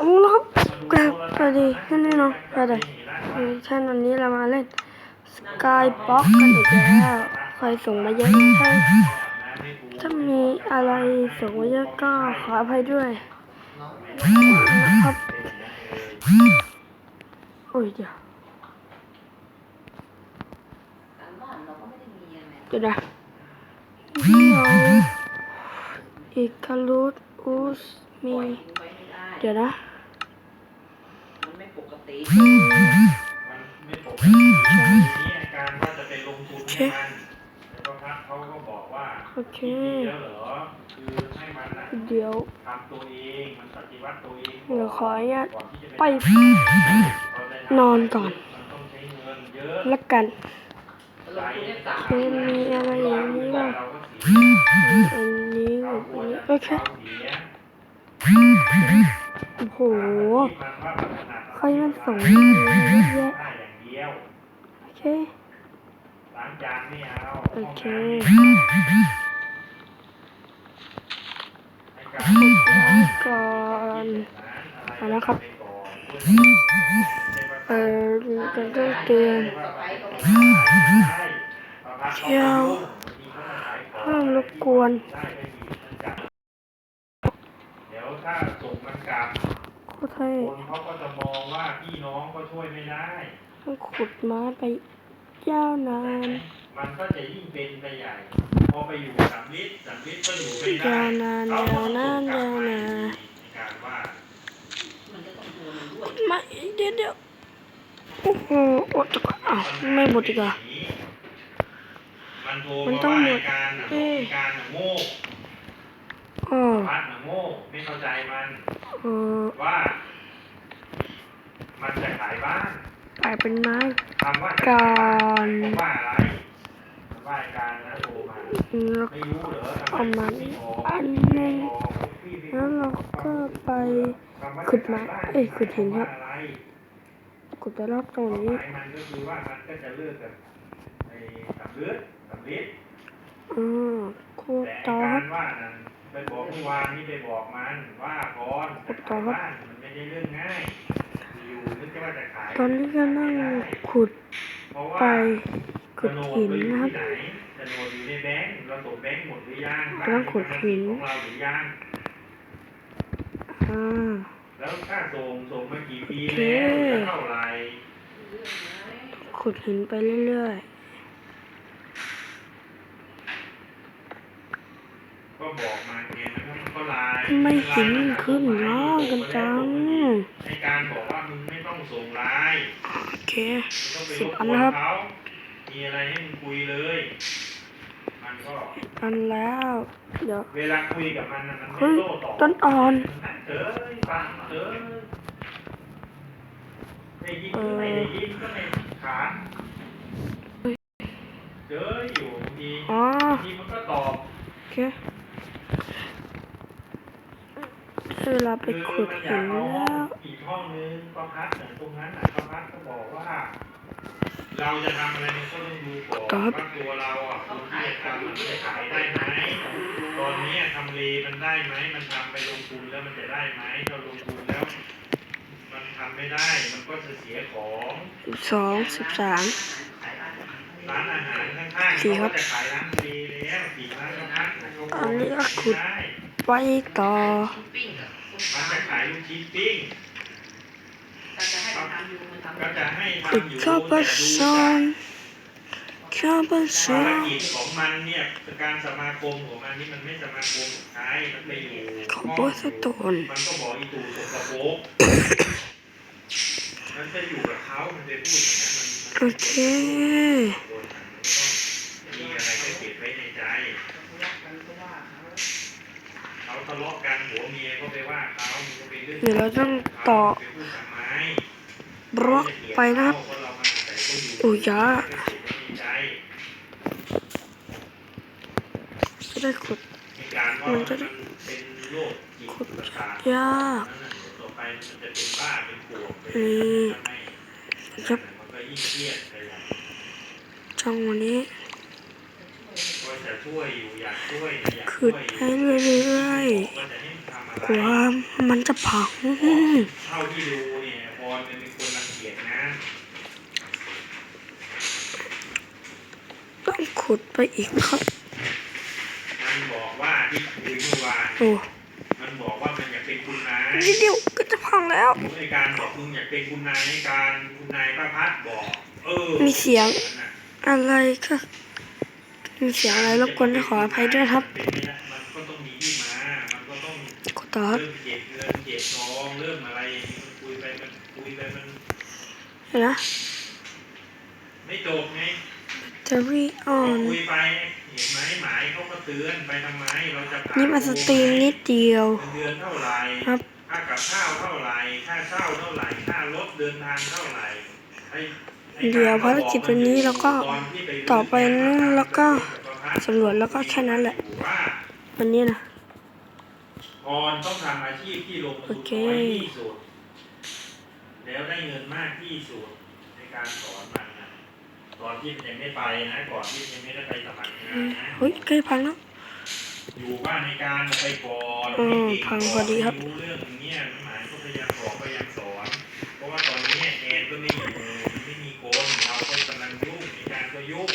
เอาล่ะครับสวัสดีท่านพี่น้องสวัสดีท่านวันนี้เรามาเล่นสกายบ็อกกันอีกแล้วใครส่งมาเยอะถ้าถ้ามีอะไรส่งมาเยอะก็ขออภัยด้วยนะครับโอ้ยเดี๋ยวการบ้านเราก็ไม่ได้มีอะไรเดี๋ยวนะอีกคารุสอุสมีเดี๋ยวนะ ติ มันไม่ปกติทีนี้อาการว่าจะไปลงทุนให้มันแล้วก็พักเขาก็บอกว่าโอเคดีแล้วเหรอคือให้มันน่ะเดี๋ยวทำตัวเองมันปฏิวัติตัวเองเดี๋ยวขออนุญาตก่อนที่จะไปเราได้ทำนอนก่อน มันต้องใช้เงินเยอะละกันลงทุนได้สามเออมีอะไรอย่างนี้บ้างเราก็เสีย มีอันนี้กับอันนี้โอเคเราเสียโอ้โห มันว่ามันถนัดใครมันส่งเยอะแยะได้อเดียวโอเคโอเคก่อนเอาละครับเออก็ต้องเตือนเที่ยวห้ามรบกวนเดี๋ยวถ้าส่งมันกลับ คตรเท่คนเขาก็จะมองว่าพี่น้องก็ช่วยไม่ได้ต้องขุดไม้ไปยาวนานมันก็จะยิ่งเป็นไปใหญ่ พอไปอยู่กับลิศสัมลิศก็อยู่ไม่ได้ยาวนานยาวนานยาวนานในการว่ามันจะต้องตัวมันด้วยไม่เดี๋ยวเดี๋ยวโอ้โหอดดีกว่าอ้าวไม่หมดดีกว่ามันโทรมันมาต้องว่าหมไอ้ดการน่ะเอ๊ะไอ้การน่ะโง่อ๋อพัดน่ะโง่ไม่เข้าใจมันเออ ว่า มันจะขายบ้านกลายเป็นไม้คำว่าจะก่ขายอบ้านนหมายความว่าอะไรมันว่าไอ้การนะโทรมาแล้วไม่รู้เหรอทำไมเอามันไม่ออกอันหนึงแล้วเราก็ไปขุดไม้เอ้ยขุดหินครับอะไรขุดไปรอบตรงความหนี้มายมันก็คือว่ามันก็จะเลิกกับไอ้สำลึกสำลิดอือขุดแต่ต่อไอ้คการับรว่านั้น ไปบอกเมื่อวานนี่ไปบอกมันว่าก่อนขุจะดต่อขายครับบ้านมันไม่ได้เรื่องง่ายอยู่นึกว่าจะขายตอนนี้ก็นั่งขุดเพราะว่าไปขุดหินนะครับโฉนดเราอยู่ที่ไหนโฉนดอยู่ในแบงก์เราส่งแบงก์หมดหรือยังกำลังขุดหินของเราหรือยังอ่าแล้วค่าส่งส่งมากี่ปีโอเคแล้วจะเท่าไหร่ขุดหินไปเรื่อยก็บอกมาไงมันก็ไลน์ ๆไม่หินขึ้นน้องกันจังในการบอกว่ามึงไม่ต้องส่งไลน์โอเคไม่ต้องไปสิรบบอักนวนแล้วครับเขามีอะไรให้มึงคุยเลยมันก็อันแล้ว เดี๋ยวเวลาคุยกับมันน่ะมันไม่เฮ้ยโต้ตอบต้นอ่อนเอ้ยฟังเอ้ยได้ยินหรือไม่ได้ยินก็ไม่ขานเฮ้ยเจออยู่บางทีอ๋อบางทีมันก็ตอบโอเคได้ เวลาไปขุดหินแล้วอีกห้องนึงก็พัดตรงนั้นน่ะพัดก็บอกว่า เราจะทำอะไรก็ต้องดูก่อนว่าตัวเราอะคนที่จะทำมันจะขายได้ไหมตอนนี้ทำเลมันได้ไหมมันทำไปลงทุนแล้วมันจะได้ไหมถ้าลงทุนแล้ว มันทำไม่ได้ มันก็จะเสียของสิบสองสิบสามร้านอาหารข้างๆเขาจะขายร้านสี่แล้วสี่ร้านก็พักอันนี้ก็ขุดได้ไปต่อ มันจะขายลูกชิ้นปิ้งถ้าจะให้มันทำอยู่มันทำก็จะให้ขุดทำอยู่เข้าไปแต่ดูซอนเข้าไปซอภารนกิจของมันเนี่ยการสมาคมของมันนี่มันไม่สมาคมใครมันไปอยู่ขอโบสโตนมันก็บอกอีตู่สกปรกมันจะอยู่กับเขามันไปพูดอย่างนั้นมันโอเคมีอะไรก็เก็บไว้ในใจ ทะเลาะกันหัวเมียก็ไปว่าเขาเป็นเรื่องเดี๋ยวเราต้องต่อบล็อกไปนะครับเพราะเรามาอาศัยเขาอยู่โอ้ยะก็เก็บไว้ในใจะได้ขุดมันจะเป็นโรคจิตขุดยากนี่ครับจังวะนี้ชก็จะช่วยอยู่อยากช่วยนะอ ลัวมันจะพังเท่าที่ดูเนี่ยพรมันเป็นคนรังเกียจนะต้องขุดไปอีกครับ มันบอกว่าที่คุยเมื่อวานโอ้มันบอกว่ามันอยากเป็นคุณนายนิดเดียวก็จะพังแล้วในการบอกมึงอยากเป็นคุณนายในการคุณนายป้าพัดบอก เออ มีเสียงอะไรก็มีเสียงอะไรรบกวนขออภัยด้วยครับ ต่อครับเริ่มเจ็บเงินเจ็บทองเริ่มอะไรอย่างนี้คุยไปมันคุยไปมันนะไม่จบไงจะรีออก็นคุยไปเห็นไหมหมายเขาก็เตือนไปทำไมเราจะนี่มาสตรีมนิดเดียวเดือนเท่าไหร่ครับค่ากับข้าวเท่าไหร่ค่าเช่าเท่าไหร่ค่ารถเดินทางเท่าไหร่เดี๋ยวภารกิจวันนี้แล้วก็ต่อไปนู้นแล้วก็สำรวจแล้วก็แค่นั้นแหละวันนี้นะ พรต้องทำอาชีพที่ลงทุนโอเคน้อยที่สุด แล้วได้เงินมากที่สุดในการสอนมันนะตอนที่มันยังไม่ไปนะก่อนที่มันยังไม่ได้ไปสมัครงานนะเฮ้ยใกล้พังแล้วอยู่บ้านในการไปก่อนอืมให้เก่พังพอดีครับไม่รู้เรื่องเนี้ยหมายก็พยายามบอกพยายามสอนเพราะว่าตอนนี้แอนก็ไม่อยู่ไม่มีคนเราก็กำลังยุ่งในการก็ยุ่ง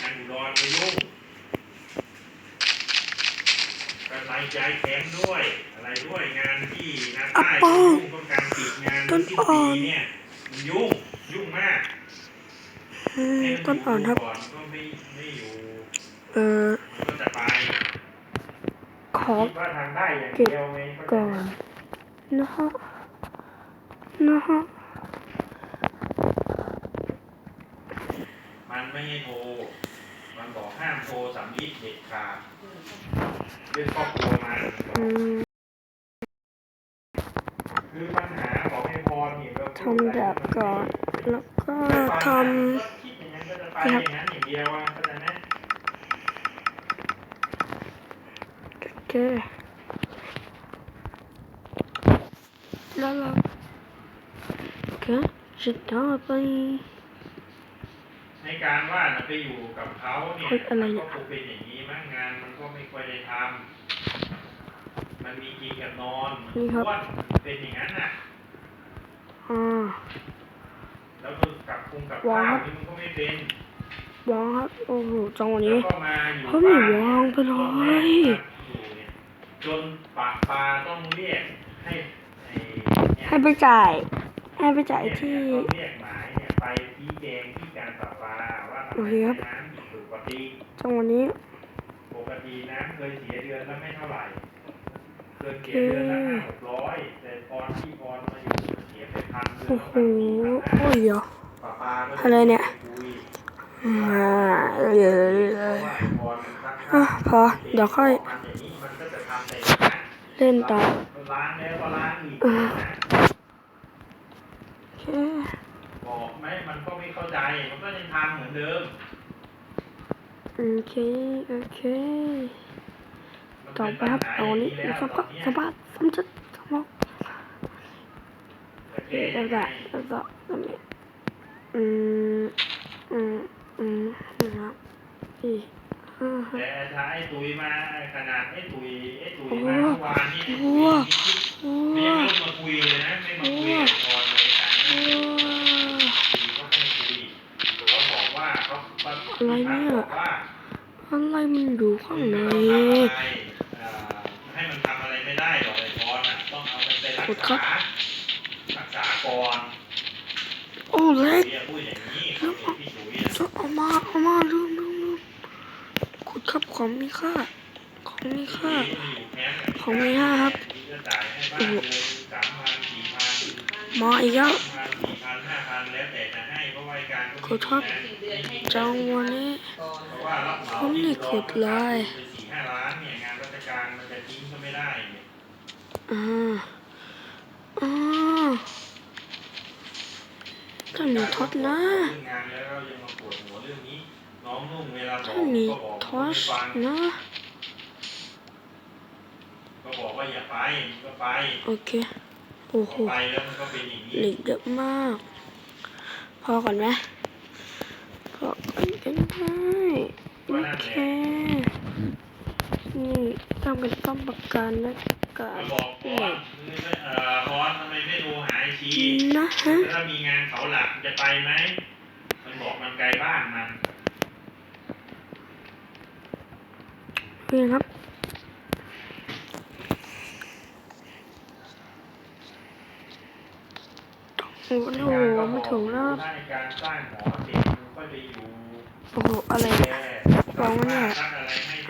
งานอุดรก็ยุ่ง กระจายย้ายแคมป์ด้วย อะไรด้วยงานที่นาใต้ก็ยุ่งต้องการปิดงานต้นสิ้นอ่ปีอนเนี่ยมันยุ่งยุ่งมากอืมให้มัต้นอ่อนครับก่อนก็ไม่ไม่อยู่เออมันก็จะไปขอคิดว่าทางได้อย่างเดียวไหมก่อนนะฮะนะฮะมันไม่ให้โทรมันบอกห้ามโทรสำลีเด็ดขาดเรื่องครอบครัวมันมันบอกอืมคือปัญหาของไอ้พรนี่ยเราทำแบบก่อน แล้วก็ทก็คิดอย่างนั้นก็จะไปอย่างนั้นอย่างเดียวอะเข้าใจไหมำโอเคแล้วเราโอเคจะต่อไป ในการว่าน่ะไปอยู่กับเขาเนี่ยเฮ้ยอะไรเนี่ยก็คงเป็นอย่างนี้มั้งงานมันก็ไม่ค่อยได้ทำมันมีกินกับนอนนี่ครับอ้วนเป็นอย่างนั้นน่ะอ่าแล้วก็กับคุงกับข้าวนี่มันก็ไม่เป็นวางครับโอ้โหจังหวะแล้นี้วก็มาอยู่เขาไม่บ้านวางไปเลยจนปากปลาต้องเรียกให้ไอ้เนี่ยให้ไปจ่าย ให้ไปจ่ายที่ ไปชี้แจงที่การปลาปาว่าทำไมเคครับน้ำผิดปกติจังวะนี้ปกติน้ำเคยเสียเดือนละไม่เท่าไหร่เคยเสียเดือนละห้าหกร้อยแต่ตอนที่พรมาอยู่เสียไปพันเดือนโอ้โหโอ้ยเดี๋ยวปลาปาอะไรเนี่ยคุยอ่าเยอะพอเดี๋ยวค่อย เล่นต่อ โอเค บอกไหมมันก็ไม่เข้าใจ มันก็ยังทำเหมือนเดิม โอเค โอเคต่อไปครับเอาอันนี้นะครับก็สบายสมจัดสมองโอเคแล้วก็แล้วก็แล้วก็อืมอืมอืมนะครับอีกห้าหกแต่ถ้าไอ้ตุ๋ยมาขนาดไอ้ตุ๋ยไอ้ตุ๋ยมาเมื่อวานนี่ไอ้โอ้ตุ๋ยโหนี่ไม่ไม่มาคุยเลยนะไม่มาคุยกับพรเลยการ โอ้ เขาไม่คุยเขาบอกว่าเขา อะไรเนี่ย บอกว่า อะไรมันอยู่ข้างใน ให้มันทำอะไรไม่ได้หรอกไอ้พรน่ะต้องเอามันไปรัก กด ครัษาบรักษาก่อนโอ้เล็กเรียกพูดอย่างนี้เขาเป็นพี่ตุ๋ยน่ะจะเอามาเอามาลืมลืมลืมขุดครับของมีค่าของมีค่าของมีค่าครับโอ้โหสามพันสี่พันมาอีกแล้วพันสี่พันห้าพันแล้วแต่จะให้เพราะว่าการก็ขอโทษสี่เดือนให้จังวันนี้ก่อนเพราะว่ารับเหมาผมนี่ขุดเลยสี่ห้า ล้านเนี่ยงานราชการมันจะทิ้งก็ไม่ได้เนี่ยอ่าอ่าถ้ามีท็อตนะเรื่องงานแล้วเรายังมาปวดหัวเรื่องนี้น้องนุ่งเวลาบอถ้ากมีก็บอกท็อไม่ตฟังนะก็บอกว่าอย่าไปก็ไปโอเคโอ้โหก็ไปแล้วมันก็เป็นอย่างนี้เหล็กเยอะมาก พอก่อนไหมพอก่อนกันได้โอว่านั่นเคแหละนี่ต้องเป็นป้อมปราการนะ กามารบอกก่อนเอ่อพรทำไมไม่โทรหาไอชีนะฮะถ้ามีงานเขาหลักจะไปไหม มันบอกมันไกลบ้านมันนี่ครับโอ้โหมาถึงแล้วครับในการสร้างหอเด็กมันก็จะอยู่โอ้โห อะไรแค่เนี่ยซัวางไว้เนี่ย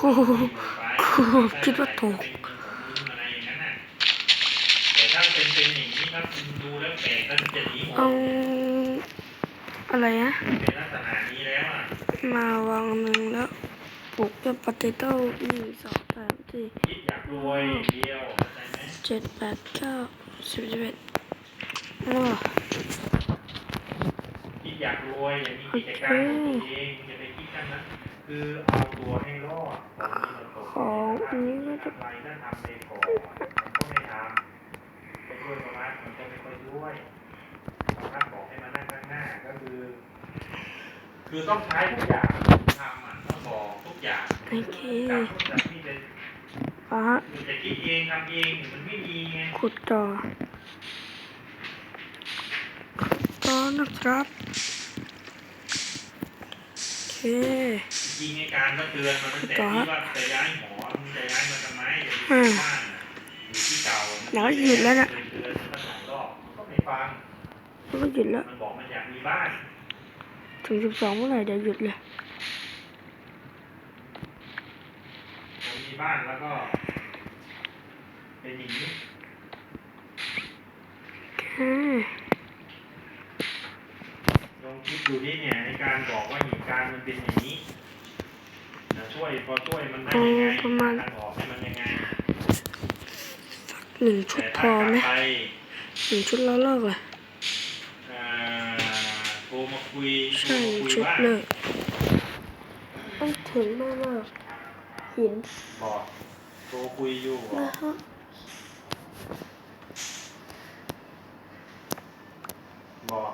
คิดว่าถูกเป็นของมึงอะไรอย่างนั้นน่ะแต่ถ้าเป็นเป็นอย่างนี้ครับคุณดูแล้วแปลกแล้วมันจะหนีหมเอาดอะไรนะเป็นลักษณะนี้แล้วอะมาวางหนึ่งแล้วปลูกด้วยปอเตโต้หนึ่งสองสามสี่คิดอยากรวยอย่างเดียวเข้าใจไหมเจ็ดแปดเก้าสิบสิบเอ็ดโอ้คิดอยากรวยอย่างมีกิจการของตัวเองอย่าไปคิดกันนะ คือเอาตัวให้รอดของอันนี้ก็จะอะไรถ้าทำไปก่อนมันก็ไม่ทำไปช่วยประมาณมันก็ไม่ค่อยช่วยประมาณบอกให้มานั่งข้างหน้าก็คือ คือต้องใช้ทุกอย่างทำอะต้องบอกทุกอย่างโอเคจากทุกจากที่จะอะจะคิดเองทำเองมันไม่มีไงขุดต่อต่อนะครับ โอเคจริงในการก็เตือนมาตั้งแต่ที่ว่าจะย้ายหมอมึงจะย้ายมาทำไมอย่าไปอยู่บ้านน่ะอยู่ที่เก่าเดี๋ยวหยุดแล้วนะเตือนมาสองรอบมันก็ไม่ฟังแล้วก็หยุดแล้วมันบอกมันอยากมีบ้านถึงสิบสองเมื่อไหร่เดี๋ยวหยุดเลยผมมีบ้านแล้วก็เป็นอย่างนี้โอเค ลองคิดดูนี่เนี่ยในการบอกว่าเหตุการณ์มันเป็นอย่างนี้นะช่วยพอช่วยมันได้ยังไงทางออกให้มันยังไงหนึ่งชุแต่ดพถ้าอกลัไหมบไปหนึ่งชุดแล้วเลิกเลยเอ่อโทรมาคุยโทรใช่หมานึ่งคุยชุดว่าเลิกต้องถึงมากมากๆหินบอกโทรคุยอยู่บอนะกฮะ บอก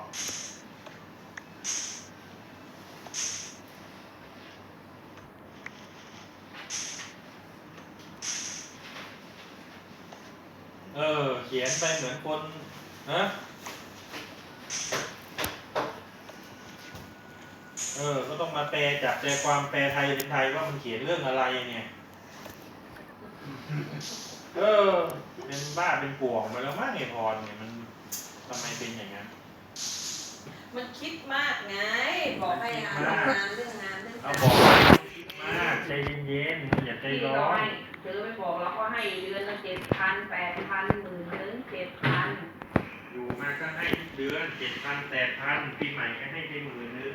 เออ เขียน ไปเหมือนคนฮะเออ ก็ต้องมาแปลจับใจความแปลไทยเป็นไทยว่ามันเขียนเรื่องอะไรเนี่ย เออ เป็นบ้าเป็นป่วงไปแล้วมั้งไอพรเนี่ยมันทำไมเป็นอย่างนั้น มันคิดมากไง บอกให้หางานเรื่องงานเรื่องเอาการบอกว่าคิดมากใจเย็นๆอย่าใจที่ร้เราอนให้ซื้อไปบอกเราก็ให้เดือนละเจ็ดพันแปดพันหมื่นหนึ่ง เจ็ดพันอยู่มาก็ให้ทุกเดือนเจ็ดพันแปดพันปีใหม่ก็ให้ไปหมื่นนึง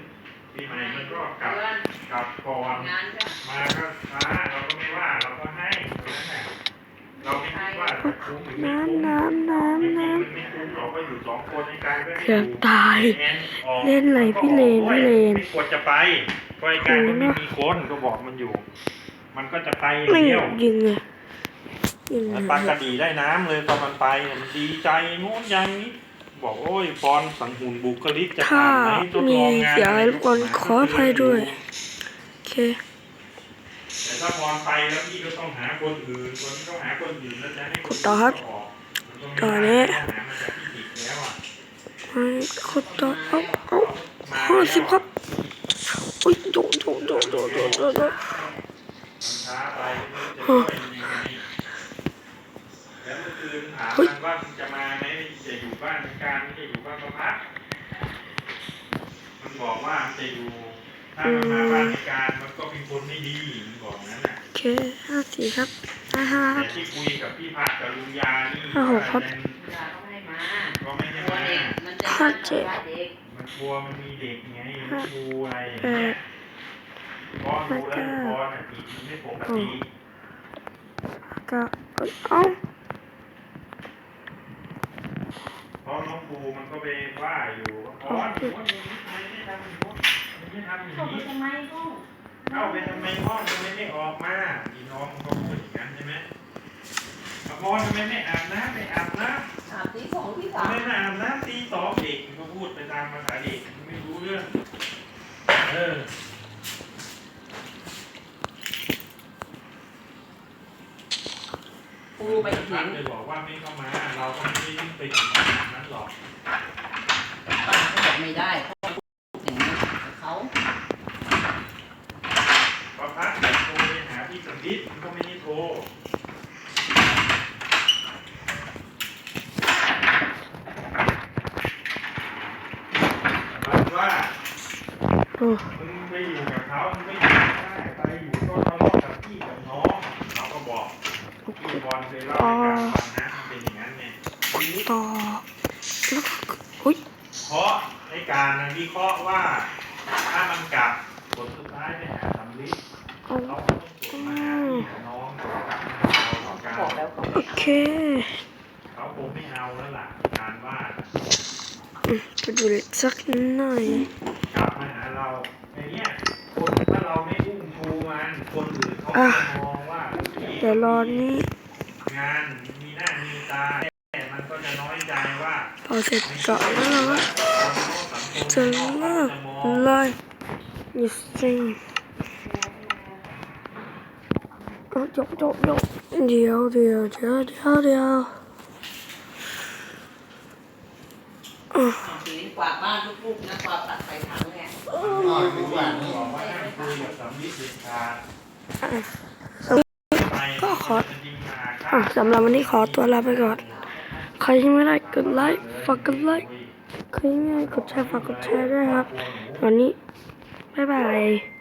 ปีใหม่มันก็กลับเดือนกลับก่อนงานก็มาก็ช้าเราก็ไม่ว่าเราก็ให้ตรงนั้นแหละเราไม่คิดว่าจะคุ้มหรือไม่คุ้มน้ำน้ำจริงน้ำๆน้มันไม่คุ้มหรอกก็อยู่สองคนในการก็ให้เกือบอยู่ตายแอนออกเล่นอะไรพี่เลนพี่เลนไม่ควรจะไปเพราะไอ้การก็ไม่มีคนก็บอกมันอยู่ มันก็จะไปอำย่างไม่เดียวยิงเลย ยิงมันเลปลากยระดีได้น้ำเลยตอนมันไปเนี่ยมันดีใจนู้นอย่างนี้บอกโอ้ยพรสังหุนบุคลิกจะถ้าผ่านไหมทดมีลองงานเสียงอะไรรบกวนขออภัยด้วยโอเคแต่ถ้าพรไปแล้วพี่ก็ต้องหาคนอื่นคนที่ต้องหาคนอื่นแล้วจะให้คนต่อครับออกมันก็ไม่ต่อได้นี้ต้องหามาจากที่ผิดแล้วอะไม่ขุดต่อเอาเอาห้าสิบครับอุ้ยโดดโดดโดดโดดโดดโดด แล้วเมื่อคืนถามมันว่ามันจะมาไหมจะอยู่บ้านในการไม่จะอยู่บ้านก็พักมันบอกว่ามันจะอยู่ถ้ามันมาบ้านในการมันก็เป็นคนไม่ดีมันบอกงั้นน่ะโอเคห้าสี่ครับห้าห้าคแต่รับที่คุยกับพี่พัดกับลุงยานี่ห้าหกครับยังเวลาก็ไม่ให้มาก็ไม่ให้ตัวมาเด็กมันจะห้าเจ็ดทำร้ายเด็กมันกลัวมันมีเด็กไงมันกลัวอะไรอย่างเงี้ยพอดูแล้วพอน่ะจิตมันไม่ปกติก็เอ้า เพราะน้องปูมันก็ไปว่าอยู่ว่าพอหนูว่ามึงทำไมไม่ทำอย่างนู้นมึงไม่ทำอย่างเข้าไปนี้ทำไมห้องเข้าไปทำไมห้องทำไมไม่ออกมาพี่น้องมันก็พูดอย่างนั้นใช่ไหมอะพอทำไมไม่อาบน้ำไม่อาบน้ำอาบที่สองที่ทำสามไมไม่อาบน้ำตีสองเด็กมันก็พูดไปตามภาษาเด็กมันไม่รู้เรื่องเออ ไปถึงกเลยบอกว่าไม่เข้ามา เราก็ไม่ได้วิ่งไปถึงขนาดนั้นหรอกป้าเขาบอกไม่ได้เขาพูดอย่างนี้กับเขาพอพักโทรไปหาพี่สมิทมันก็ไม่ได้โทรมันว่าโอ้มึงไปอยู่กับเขามึงไม่อยู่ได้ไปอยู่ก็ทะเลาะกับพี่กับน้องเขาก็บอก พี่บอลเคยเล่าให้การฟังนะมันเป็นอย่างนั้นไงทีนี้ต่อแล้วก็อุ้ยเพราะในการนะวิเคราะห์ว่าถ้ามันกลับผลสุดท้ายไปหาสำลิดเอาเขาก็ต้องส่งมาหาพี่กับน้องส่งมาหาเราต่อกันบอกแล้วเขาโอไม่เอาเคเขาคงไม่เอาแล้วล่ะการว่าอืมไปดูเล็กสักหน่อยกลับมาหาเราอย่างเงี้ยคนถ้าเราไม่อุ้มชูมันคนอื่นเขาก็จะมองว่าพี่เดี๋ยวรอนี้ งานมีหน้ามีตาแต่มันก็จะน้อยใจว่าพอเสร็จก่อนแล้วเราก็คนนอกสังคมจะเลิกจะมองเลยนี่สิเอายกยกยกเดี๋ยวเดี๋ยวเดี๋ยวเดี๋ยวเดี๋ยวอะถือกวาดบ้านลูกๆนะกวาดตัดใส่ถังเนี่ยนอนดีกว่านี่บอกว่าห้ามคุยกับสามีเด็ดขา คอร์สอะสำหรับวันนี้ขอตัวลาไปก่อน ใครที่ไม่ได้กดไลค์ฝากกดไลค์ใครที่ไม่ได้กดแชร์ฝากกดแชร์ด้วยครับ วันนี้บ๊ายบาย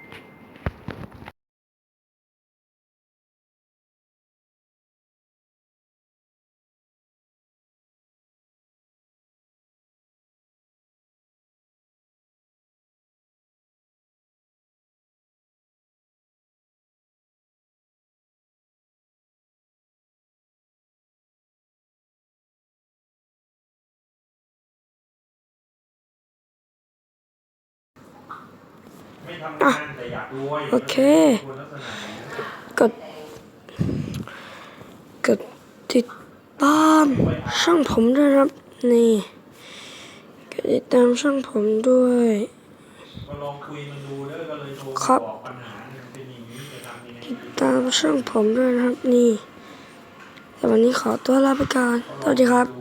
อยากรวยโอเคคนลักษณะไหนกด กดติดตามช่องผมด้วยนะครับ นี่กดติดตามช่องผมด้วยก็ลองคุยมันดูแล้วก็เลยโทรครับบอกปัญหาเนี่ยเป็นอย่างนี้จะทำยังไงติดตามช่องผมด้วยนะครับนี่แต่วันนี้ขอตัวลาไปก่อนสวัสดีครับดู